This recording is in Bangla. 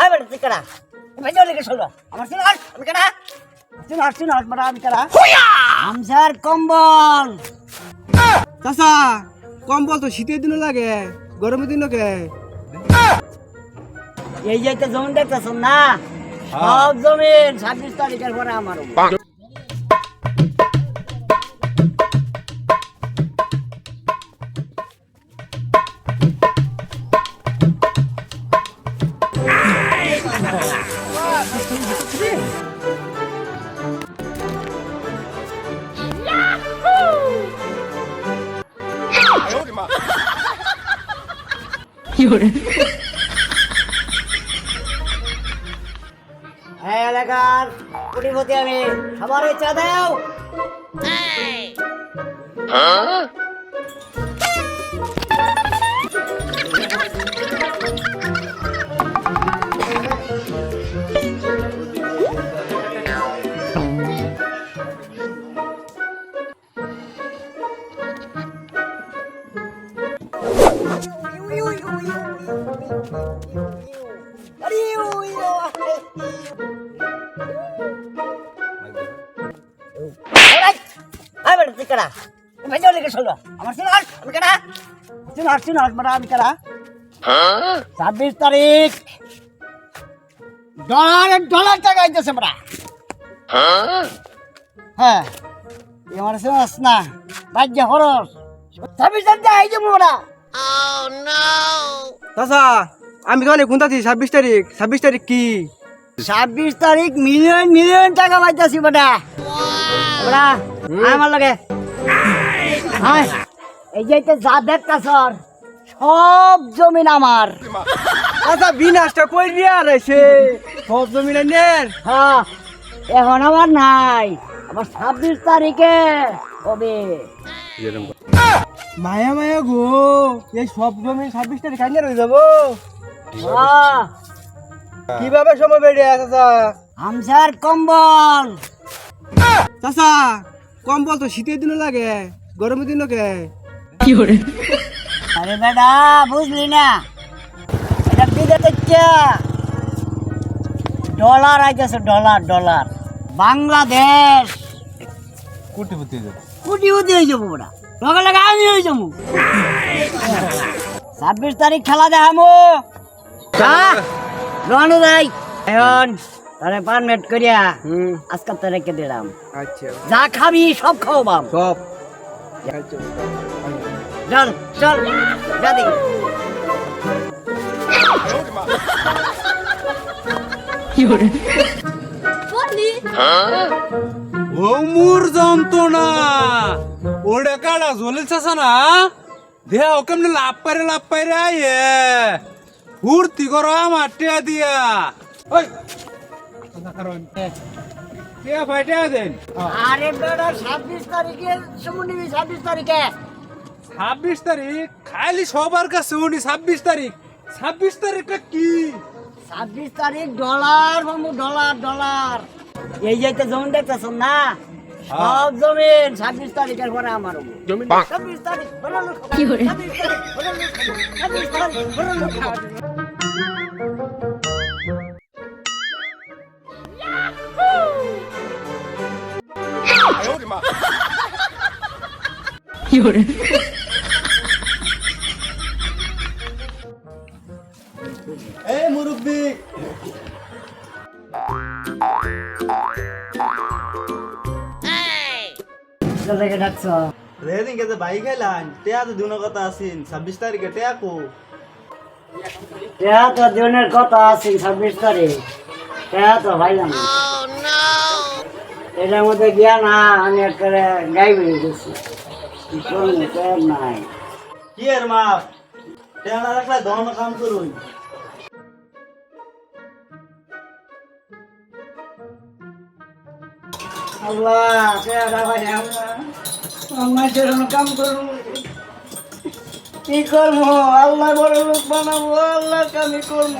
আই বেটা তুই কেডা ভাই জলে কে শুনো আমার চিনস আমি কেডা? চিনস চিনস বেটা আমি কেডা? আমসার কম্বল। চাচা কম্বল তো শীতের দিনও লাগে গরমের দিনও কে এই যে তো জমিন দেখতেছ না? সব জমিন ছাব্বিশ তারিখের পরে আমার। এই এলাকার কোটিপতি আমি সবার চা দাও। আই বেটা ছাব্বিশ তারিখ। ডলার ডলার টাকা আইতেছে হ্যাঁ না রাজ্য খরচ ছাব্বিশ তারিখ আই চাচা আমি কানে গুনতাছি ছাব্বিশ তারিখ। ছাব্বিশ তারিখ কি? ছাব্বিশ তারিখ মিলিয়ন মিলিয়ন টাকা পাইতেছি বেটা। বেটা আমার লাগে। এই যে সব জমিন আমার। চাচা বিনাশটা কই দিয়া রয়েছে? সব জমিন হ্যাঁ এখন আমার নাই। আবার ছাব্বিশ তারিখে হবে। মায়া মায়া গো এই সব জমি ছাব্বিশ তারিখ আইনে রয়ে যাব। হ্যাঁ। কীভাবে সময় বেড়ে চাচা? আমসার কম্বল। চাচা কম্বল তো শীতের দিনও লাগে গরমের দিনও কে কি করে? আরে বেটা বুঝলি না? এটা বিদেশে ডলার আইতেছে ডলার ডলার। বাংলাদেশ। কোটিপতি কুটি উদি হয়ে যাব ওরা লগে লগে আমি হয়ে যাব। ছাব্বিশ তারিখ খেলা দেখামো রনু ভাই। এখন তারে পারমেট করিয়া হুম। আজকাল তারিখে দিলাম। আচ্ছা। যা খাবি সব খাওয়াবাম। সব। চল চল যা দেখি। ভৌমুর যন্ত্রণা। ওটা কাটা জ্বলেছে না দেহ কেমনে লাভ পারে লাভ পারে আয়ে ফুর্তি করো আমার টিয়া দিয়া ওই টিয়া ভাই টিয়া দেন আরে বেটা ছাব্বিশ তারিখে সময় নিবি ছাব্বিশ তারিখে ছাব্বিশ তারিখ খালি সবার কাছে উনি ছাব্বিশ তারিখ ছাব্বিশ তারিখটা কি ছাব্বিশ তারিখ ডলার মামু ডলার ডলার এই যে তো জমিন দেখতেছ না সব জমিন ছাব্বিশ তারিখের পরে আমার জমিন ছাব্বিশ তারিখ লোক হব। ছাব্বিশ তারিখ। থেকে ডাকছ রেদিন কে বাইক খাইলাম টেয়া তো দুনো কথা আছিন ছাব্বিশ তারিখে টেয়া কো? এটা তো দিনের কথা আছে ছাব্বিশ তারিখ এটা তো ভাইলাম। এটার মধ্যে গিয়া না আমি একটা গাই বেরিয়ে গেছি। নাই। কি এর মা টেয়া না রাখলে দহন কাম করুন। আল্লাহ আল্লাহ? বড় লোক বানাবো আল্লাহ কামি করব।